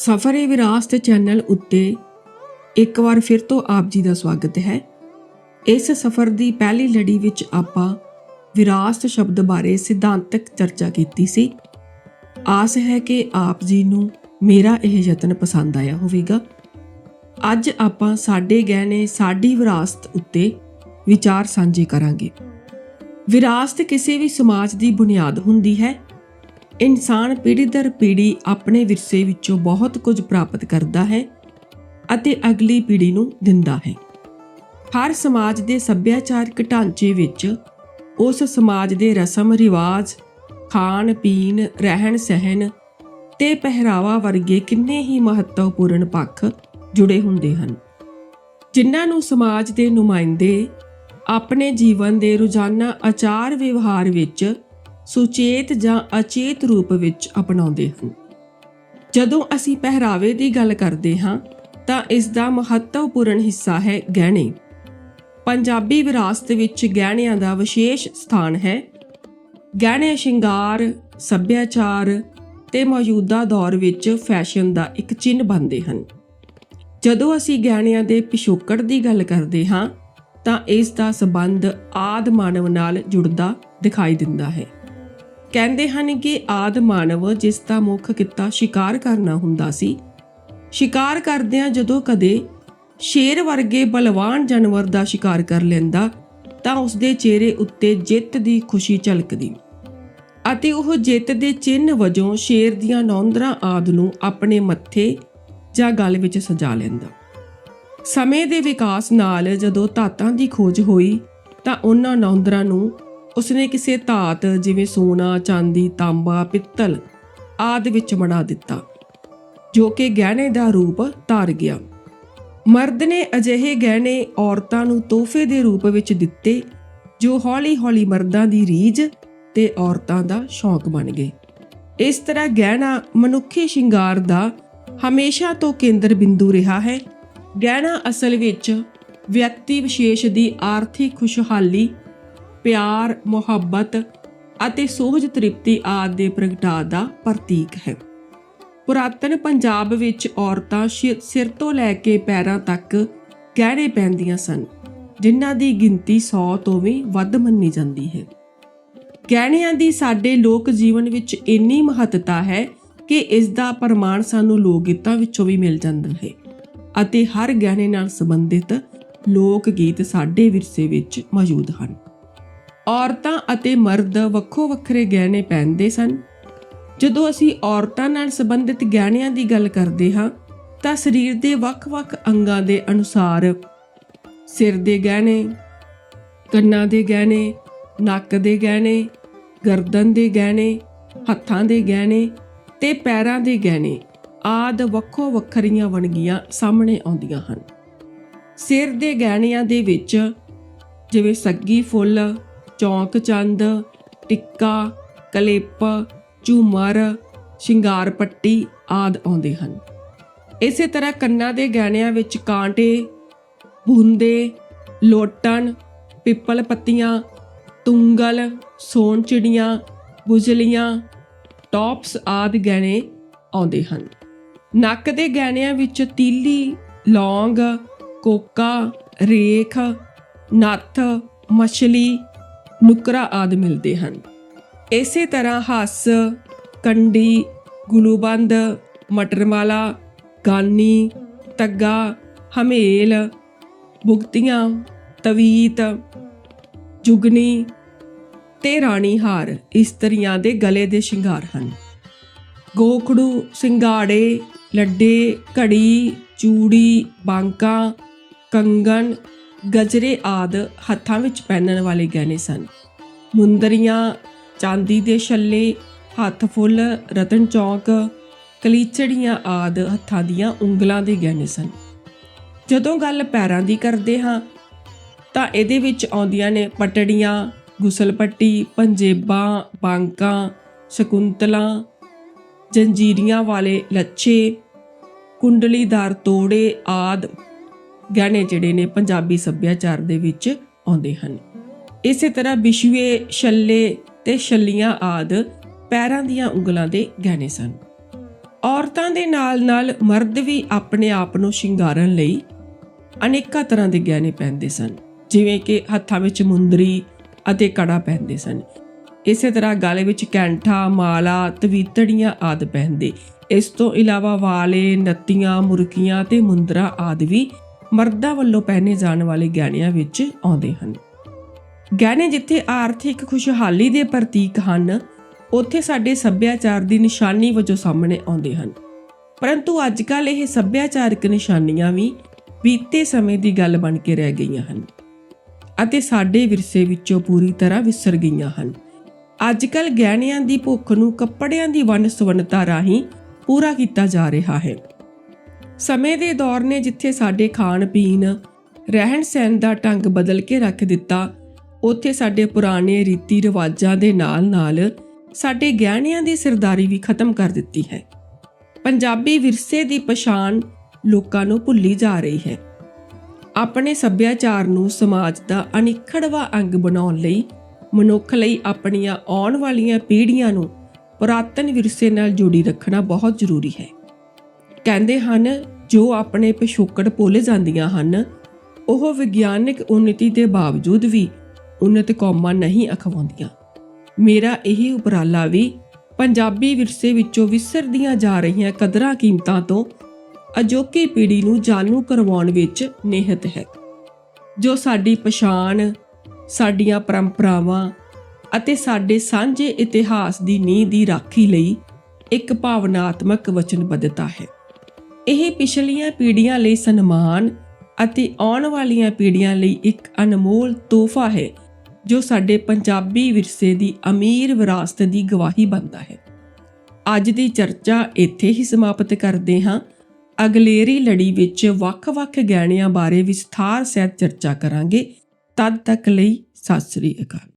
ਸਫ਼ਰ ਏ ਵਿਰਾਸਤ ਚੈਨਲ ਉੱਤੇ ਇੱਕ ਵਾਰ ਫਿਰ ਤੋਂ ਆਪ ਜੀ ਦਾ ਸਵਾਗਤ ਹੈ। ਇਸ ਸਫਰ ਦੀ ਪਹਿਲੀ ਲੜੀ ਵਿੱਚ ਆਪਾਂ ਵਿਰਾਸਤ ਸ਼ਬਦ ਬਾਰੇ ਸਿਧਾਂਤਕ ਚਰਚਾ ਕੀਤੀ ਸੀ। ਆਸ ਹੈ ਕਿ ਆਪ ਜੀ ਨੂੰ ਮੇਰਾ ਇਹ ਯਤਨ ਪਸੰਦ ਆਇਆ ਹੋਵੇਗਾ। ਅੱਜ ਆਪਾਂ ਸਾਡੇ ਗਹਿਣੇ ਸਾਡੀ ਵਿਰਾਸਤ ਉੱਤੇ ਵਿਚਾਰ ਸਾਂਝੇ ਕਰਾਂਗੇ। ਵਿਰਾਸਤ ਕਿਸੇ ਵੀ ਸਮਾਜ ਦੀ ਬੁਨਿਆਦ ਹੁੰਦੀ ਹੈ। ਇਨਸਾਨ ਪੀੜ੍ਹੀ ਦਰ ਪੀੜ੍ਹੀ ਆਪਣੇ ਵਿਰਸੇ ਵਿੱਚੋਂ ਬਹੁਤ ਕੁਝ ਪ੍ਰਾਪਤ ਕਰਦਾ ਹੈ ਅਤੇ ਅਗਲੀ ਪੀੜ੍ਹੀ ਨੂੰ ਦਿੰਦਾ ਹੈ। ਹਰ ਸਮਾਜ ਦੇ ਸੱਭਿਆਚਾਰਕ ਢਾਂਚੇ ਵਿੱਚ ਉਸ ਸਮਾਜ ਦੇ ਰਸਮ, ਰਿਵਾਜ, ਖਾਣ, ਪੀਣ, ਰਹਿਣ, ਸਹਿਣ ਤੇ ਪਹਿਰਾਵਾ ਵਰਗੇ ਕਿੰਨੇ ਹੀ ਮਹੱਤਵਪੂਰਨ ਪੱਖ ਜੁੜੇ ਹੁੰਦੇ ਹਨ, ਜਿਨ੍ਹਾਂ ਨੂੰ ਸਮਾਜ ਦੇ ਨੁਮਾਇੰਦੇ ਆਪਣੇ ਜੀਵਨ ਦੇ ਰੋਜ਼ਾਨਾ ਆਚਾਰ ਵਿਵਹਾਰ ਵਿੱਚ ਸੁਚੇਤ ਜਾਂ ਅਚੇਤ ਰੂਪ ਵਿੱਚ ਅਪਣਾਉਂਦੇ ਹਨ ਜਦੋਂ ਅਸੀਂ ਪਹਿਰਾਵੇ ਦੀ ਗੱਲ ਕਰਦੇ ਹਾਂ, ਤਾਂ ਇਸ ਦਾ ਮਹੱਤਵਪੂਰਨ ਹਿੱਸਾ ਹੈ ਗਹਿਣੇ। ਪੰਜਾਬੀ ਵਿਰਾਸਤ ਵਿੱਚ ਗਹਿਣਿਆਂ ਦਾ ਵਿਸ਼ੇਸ਼ ਸਥਾਨ ਹੈ। ਗਹਿਣੇ ਸ਼ਿੰਗਾਰ, ਸੱਭਿਆਚਾਰ ਤੇ ਮੌਜੂਦਾ ਦੌਰ ਵਿੱਚ ਫੈਸ਼ਨ ਦਾ ਇੱਕ ਚਿੰਨ੍ਹ ਬਣਦੇ ਹਨ। ਜਦੋਂ ਅਸੀਂ ਗਹਿਣਿਆਂ ਦੇ ਪਿਛੋਕੜ ਦੀ ਗੱਲ ਕਰਦੇ ਹਾਂ, ਤਾਂ ਇਸ ਦਾ ਸਬੰਧ ਆਦ ਮਾਨਵ ਨਾਲ ਜੁੜਦਾ ਦਿਖਾਈ ਦਿੰਦਾ ਹੈ। ਕਹਿੰਦੇ ਹਨ ਕਿ ਆਦ ਮਾਨਵ ਜਿਸ ਦਾ ਮੁੱਖ ਕਿੱਤਾ ਸ਼ਿਕਾਰ ਕਰਨਾ ਹੁੰਦਾ ਸੀ, ਸ਼ਿਕਾਰ ਕਰਦਿਆਂ ਜਦੋਂ ਕਦੇ ਸ਼ੇਰ ਵਰਗੇ ਬਲਵਾਨ ਜਾਨਵਰ ਦਾ ਸ਼ਿਕਾਰ ਕਰ ਲੈਂਦਾ, ਤਾਂ ਉਸ ਦੇ ਚਿਹਰੇ ਉੱਤੇ ਜਿੱਤ ਦੀ ਖੁਸ਼ੀ ਝਲਕਦੀ ਅਤੇ ਉਹ ਜਿੱਤ ਦੇ ਚਿੰਨ੍ਹ ਵਜੋਂ ਸ਼ੇਰ ਦੀਆਂ ਨੌਂਦਰਾਂ ਆਦ ਨੂੰ ਆਪਣੇ ਮੱਥੇ ਜਾਂ ਗਲ ਵਿੱਚ ਸਜਾ ਲੈਂਦਾ। ਸਮੇਂ ਦੇ ਵਿਕਾਸ ਨਾਲ ਜਦੋਂ ਧਾਤਾਂ ਦੀ ਖੋਜ ਹੋਈ, ਤਾਂ ਉਹਨਾਂ ਨੌਂਦਰਾਂ ਨੂੰ ਉਸਨੇ ਕਿਸੇ ਧਾਤ ਜਿਵੇਂ ਸੋਨਾ, ਚਾਂਦੀ, ਤਾਂਬਾ, ਪਿੱਤਲ ਆਦਿ ਵਿੱਚ ਬਣਾ ਦਿੱਤਾ ਜੋ ਕਿ ਗਹਿਣੇ ਦਾ ਰੂਪ ਧਾਰ ਗਿਆ। ਮਰਦ ਨੇ ਅਜਿਹੇ ਗਹਿਣੇ ਔਰਤਾਂ ਨੂੰ ਤੋਹਫੇ ਦੇ ਰੂਪ ਵਿੱਚ ਦਿੱਤੇ ਜੋ ਹੌਲੀ-ਹੌਲੀ ਮਰਦਾਂ ਦੀ ਰੀਝ ਤੇ ਔਰਤਾਂ ਦਾ ਸ਼ੌਕ ਬਣ ਗਏ। ਇਸ ਤਰ੍ਹਾਂ ਗਹਿਣਾ ਮਨੁੱਖੀ ਸ਼ਿੰਗਾਰ ਦਾ ਹਮੇਸ਼ਾ ਤੋਂ ਕੇਂਦਰ ਬਿੰਦੂ ਰਿਹਾ ਹੈ। ਗਹਿਣਾ ਅਸਲ ਵਿੱਚ ਵਿਅਕਤੀ ਵਿਸ਼ੇਸ਼ ਦੀ ਆਰਥਿਕ ਖੁਸ਼ਹਾਲੀ ਪਿਆਰ, ਮੁਹੱਬਤ ਅਤੇ ਸੋਹਜ ਤ੍ਰਿਪਤੀ ਆਦਿ ਦੇ ਪ੍ਰਗਟਾ ਦਾ ਪ੍ਰਤੀਕ ਹੈ। ਪੁਰਾਤਨ ਪੰਜਾਬ ਵਿੱਚ ਔਰਤਾਂ ਸ਼ਿ- ਸਿਰ ਤੋਂ ਲੈ ਕੇ ਪੈਰਾਂ ਤੱਕ ਗਹਿਣੇ ਪਹਿਨਦੀਆਂ ਸਨ, ਜਿਨ੍ਹਾਂ ਦੀ ਗਿਣਤੀ 100 ਤੋਂ ਵੀ ਵੱਧ ਮੰਨੀ ਜਾਂਦੀ ਹੈ। ਗਹਿਣਿਆਂ ਦੀ ਸਾਡੇ ਲੋਕ ਜੀਵਨ ਵਿੱਚ ਇੰਨੀ ਮਹੱਤਤਾ ਹੈ ਕਿ ਇਸ ਦਾ ਪ੍ਰਮਾਣ ਸਾਨੂੰ ਲੋਕ ਗੀਤਾਂ ਵਿੱਚੋਂ ਵੀ ਮਿਲ ਜਾਂਦਾ ਹੈ ਅਤੇ ਹਰ ਗਹਿਣੇ ਨਾਲ ਸੰਬੰਧਿਤ ਲੋਕ ਗੀਤ ਸਾਡੇ ਵਿਰਸੇ ਵਿੱਚ ਮੌਜੂਦ ਹਨ। ਔਰਤਾਂ ਅਤੇ ਮਰਦ ਵੱਖੋ ਵੱਖਰੇ ਗਹਿਣੇ ਪਹਿਨਦੇ ਸਨ। ਜਦੋਂ ਅਸੀਂ ਔਰਤਾਂ ਨਾਲ ਸੰਬੰਧਿਤ ਗਹਿਣਿਆਂ ਦੀ ਗੱਲ ਕਰਦੇ ਹਾਂ, ਤਾਂ ਸਰੀਰ ਦੇ ਵੱਖ-ਵੱਖ ਅੰਗਾਂ ਦੇ ਅਨੁਸਾਰ ਸਿਰ ਦੇ ਗਹਿਣੇ, ਕੰਨਾਂ ਦੇ ਗਹਿਣੇ, ਨੱਕ ਦੇ ਗਹਿਣੇ, ਗਰਦਨ ਦੇ ਗਹਿਣੇ, ਹੱਥਾਂ ਦੇ ਗਹਿਣੇ ਤੇ ਪੈਰਾਂ ਦੇ ਗਹਿਣੇ ਆਦ ਵੱਖੋ ਵੱਖਰੀਆਂ ਵਣਗੀਆਂ ਸਾਹਮਣੇ ਆਉਂਦੀਆਂ ਹਨ। ਸਿਰ ਦੇ ਗਹਿਣਿਆਂ ਦੇ ਵਿੱਚ ਜਿਵੇਂ ਸੱਗੀ ਫੁੱਲ ਚੌਂਕ ਚੰਦ, ਟਿੱਕਾ, ਕਲੇਪ, ਝੂਮਰ, ਸ਼ਿੰਗਾਰ ਪੱਟੀ ਆਦ ਆਉਂਦੇ ਹਨ। ਇਸੇ ਤਰ੍ਹਾਂ ਕੰਨਾਂ ਦੇ ਗਹਿਣਿਆਂ ਵਿੱਚ ਕਾਂਟੇ, ਬੂੰਦੇ, ਲੋਟਣ, ਪਿੱਪਲ ਪੱਤੀਆਂ, ਤੁੰਗਲ, ਸੋਨ ਚਿੜੀਆਂ, ਬੁਜਲੀਆਂ, ਟੌਪਸ ਆਦਿ ਗਹਿਣੇ ਆਉਂਦੇ ਹਨ। ਨੱਕ ਦੇ ਗਹਿਣਿਆਂ ਵਿੱਚ ਤੀਲੀ, ਲੌਂਗ, ਕੋਕਾ, ਰੇਖ, ਨੱਥ, ਮਛਲੀ ਨੁਕਰਾ ਆਦਿ ਮਿਲਦੇ ਹਨ। ਇਸੇ ਤਰ੍ਹਾਂ ਹੱਸ, ਕੰਡੀ, ਗੁਲੂਬੰਦ, ਮਟਰਮਾਲਾ, ਗਾਨੀ, ਤੱਗਾ, ਹਮੇਲ ਬੁਗਤੀਆਂ ਤਵੀਤ, ਜੁਗਨੀ ਤੇ ਰਾਣੀ ਹਾਰ ਇਸਤਰੀਆਂ ਦੇ ਗਲੇ ਦੇ ਸ਼ਿੰਗਾਰ ਹਨ। ਗੋਖੜੂ, ਸਿੰਗਾੜੇ, ਲੱਡੇ, ਘੜੀ, ਚੂੜੀ, ਬਾਂਕਾ, ਕੰਗਣ ਗਜਰੇ ਆਦ ਹੱਥਾਂ ਵਿੱਚ ਪਹਿਨਣ ਵਾਲੇ ਗਹਿਣੇ ਸਨ। ਮੁੰਦਰੀਆਂ, ਚਾਂਦੀ ਦੇ ਛੱਲੇ, ਹੱਥ ਫੁੱਲ, ਰਤਨ ਚੌਂਕ, ਕਲੀਚੜੀਆਂ ਆਦ ਹੱਥਾਂ ਦੀਆਂ ਉਂਗਲਾਂ ਦੇ ਗਹਿਣੇ ਸਨ। ਜਦੋਂ ਗੱਲ ਪੈਰਾਂ ਦੀ ਕਰਦੇ ਹਾਂ, ਤਾਂ ਇਹਦੇ ਵਿੱਚ ਆਉਂਦੀਆਂ ਨੇ ਪਟੜੀਆਂ, ਗੁਸਲਪੱਟੀ, ਪੰਜੇਬਾਂ, ਬਾਂਕਾਂ, ਸ਼ਕੁੰਤਲਾਂ, ਜੰਜੀਰੀਆਂ ਵਾਲੇ ਲੱਛੇ, ਕੁੰਡਲੀਦਾਰ ਤੋੜੇ ਆਦ ਗਹਿਣੇ ਜਿਹੜੇ ਨੇ ਪੰਜਾਬੀ ਸੱਭਿਆਚਾਰ ਦੇ ਵਿੱਚ ਆਉਂਦੇ ਹਨ। ਇਸੇ ਤਰ੍ਹਾਂ ਵਿਸ਼ਵੇ ਛੱਲੇ ਤੇ ਛੱਲੀਆਂ ਆਦ ਪੈਰਾਂ ਦੀਆਂ ਉਂਗਲਾਂ ਦੇ ਗਹਿਣੇ ਸਨ। ਔਰਤਾਂ ਦੇ ਨਾਲ-ਨਾਲ ਮਰਦ ਵੀ ਆਪਣੇ ਆਪ ਨੂੰ ਸ਼ਿੰਗਾਰਨ ਲਈ ਅਨੇਕਾਂ ਤਰ੍ਹਾਂ ਦੇ ਗਹਿਣੇ ਪਹਿਨਦੇ ਸਨ। ਜਿਵੇਂ ਕਿ ਹੱਥਾਂ ਵਿੱਚ ਮੁੰਦਰੀ ਅਤੇ ਕੜਾ ਪਹਿਨਦੇ ਸਨ। ਇਸੇ ਤਰ੍ਹਾਂ ਗਾਲੇ ਵਿੱਚ ਕੈਂਠਾ, ਮਾਲਾ, ਤਵੀਤੜੀਆਂ ਆਦਿ ਪਹਿਨਦੇ। ਇਸ ਤੋਂ ਇਲਾਵਾ ਵਾਲੇ, ਨੱਤੀਆਂ, ਮੁਰਕੀਆਂ ਤੇ ਮੁੰਦਰਾ ਆਦਿ ਵੀ ਮਰਦਾਂ ਵੱਲੋਂ ਪਹਿਨੇ ਜਾਣ ਵਾਲੇ ਗਹਿਣਿਆਂ ਵਿੱਚ ਆਉਂਦੇ ਹਨ। ਗਹਿਣੇ ਜਿੱਥੇ ਆਰਥਿਕ ਖੁਸ਼ਹਾਲੀ ਦੇ ਪ੍ਰਤੀਕ ਹਨ, ਉੱਥੇ ਸਾਡੇ ਸੱਭਿਆਚਾਰ ਦੀ ਨਿਸ਼ਾਨੀ ਵਜੋਂ ਸਾਹਮਣੇ ਆਉਂਦੇ ਹਨ। ਪਰੰਤੂ ਅੱਜਕੱਲ ਇਹ ਸੱਭਿਆਚਾਰਕ ਨਿਸ਼ਾਨੀਆਂ ਵੀ ਬੀਤੇ ਸਮੇਂ ਦੀ ਗੱਲ ਬਣ ਕੇ ਰਹਿ ਗਈਆਂ ਹਨ ਅਤੇ ਸਾਡੇ ਵਿਰਸੇ ਵਿੱਚੋਂ ਪੂਰੀ ਤਰ੍ਹਾਂ ਵਿਸਰ ਗਈਆਂ ਹਨ। ਅੱਜਕੱਲ ਗਹਿਣਿਆਂ ਦੀ ਭੁੱਖ ਨੂੰ ਕੱਪੜਿਆਂ ਦੀ ਵੰਨ ਸੁਵੰਨਤਾ ਰਾਹੀਂ ਪੂਰਾ ਕੀਤਾ ਜਾ ਰਿਹਾ ਹੈ। ਸਮੇਂ ਦੇ ਦੌਰ ਨੇ ਜਿੱਥੇ ਸਾਡੇ ਖਾਣ ਪੀਣ, ਰਹਿਣ ਸਹਿਣ ਦਾ ਢੰਗ ਬਦਲ ਕੇ ਰੱਖ ਦਿੱਤਾ, ਉੱਥੇ ਸਾਡੇ ਪੁਰਾਣੇ ਰੀਤੀ ਰਿਵਾਜਾਂ ਦੇ ਨਾਲ-ਨਾਲ ਸਾਡੇ ਗਹਿਣਿਆਂ ਦੀ ਸਰਦਾਰੀ ਵੀ ਖਤਮ ਕਰ ਦਿੱਤੀ ਹੈ। ਪੰਜਾਬੀ ਵਿਰਸੇ ਦੀ ਪਛਾਣ ਲੋਕਾਂ ਨੂੰ ਭੁੱਲੀ ਜਾ ਰਹੀ ਹੈ। ਆਪਣੇ ਸੱਭਿਆਚਾਰ ਨੂੰ ਸਮਾਜ ਦਾ ਅਨਿੱਖੜਵਾ ਅੰਗ ਬਣਾਉਣ ਲਈ, ਮਨੁੱਖ ਲਈ ਆਪਣੀਆਂ ਆਉਣ ਵਾਲੀਆਂ ਪੀੜ੍ਹੀਆਂ ਨੂੰ ਪੁਰਾਤਨ ਵਿਰਸੇ ਨਾਲ ਜੋੜੀ ਰੱਖਣਾ ਬਹੁਤ ਜ਼ਰੂਰੀ ਹੈ। ਕਹਿੰਦੇ ਹਨ, ਜੋ ਆਪਣੇ ਪਿਛੋਕੜ ਭੁੱਲ ਜਾਂਦੀਆਂ ਹਨ, ਉਹ ਵਿਗਿਆਨਿਕ ਉન્નਤੀ ਦੇ ਬਾਵਜੂਦ ਵੀ ਉન્નਤ ਕੌਮਾਂ ਨਹੀਂ ਅਖਵਾਉਂਦੀਆਂ। ਮੇਰਾ ਇਹ ਉਪਰਾਲਾ ਵੀ ਪੰਜਾਬੀ ਵਿਰਸੇ ਵਿੱਚੋਂ ਵਿਸਰਦੀਆਂ ਜਾ ਰਹੀਆਂ ਕਦਰਾਂ ਕੀਮਤਾਂ ਤੋਂ ਅਜੋਕੀ ਪੀੜ੍ਹੀ ਨੂੰ ਜਾਣੂ ਕਰਵਾਉਣ ਵਿੱਚ ਨਿਹਤ ਹੈ। ਜੋ ਸਾਡੀ ਪਛਾਣ, ਸਾਡੀਆਂ ਪਰੰਪਰਾਵਾਂ ਅਤੇ ਸਾਡੇ ਸਾਂਝੇ ਇਤਿਹਾਸ ਦੀ ਨੀਂਹ ਦੀ ਰਾਖੀ ਲਈ ਇੱਕ ਭਾਵਨਾਤਮਕ ਵਚਨਬੱਧਤਾ ਹੈ। ਇਹ ਪਿਛਲੀਆਂ ਪੀੜ੍ਹੀਆਂ ਲਈ ਸਨਮਾਨ ਅਤੇ ਆਉਣ ਵਾਲੀਆਂ ਪੀੜ੍ਹੀਆਂ ਲਈ ਇੱਕ ਅਨਮੋਲ ਤੋਹਫਾ ਹੈ, ਜੋ ਸਾਡੇ ਪੰਜਾਬੀ ਵਿਰਸੇ ਦੀ ਅਮੀਰ ਵਿਰਾਸਤ ਦੀ ਗਵਾਹੀ ਬਣਦਾ ਹੈ। ਅੱਜ ਦੀ ਚਰਚਾ ਇੱਥੇ ਹੀ ਸਮਾਪਤ ਕਰਦੇ ਹਾਂ। ਅਗਲੇਰੀ ਲੜੀ ਵਿੱਚ ਵੱਖ-ਵੱਖ ਗਹਿਣਿਆਂ ਬਾਰੇ ਵਿਸਥਾਰ ਸਹਿਤ ਚਰਚਾ ਕਰਾਂਗੇ। ਤਦ ਤੱਕ ਲਈ ਸਤਿ ਸ੍ਰੀ ਅਕਾਲ।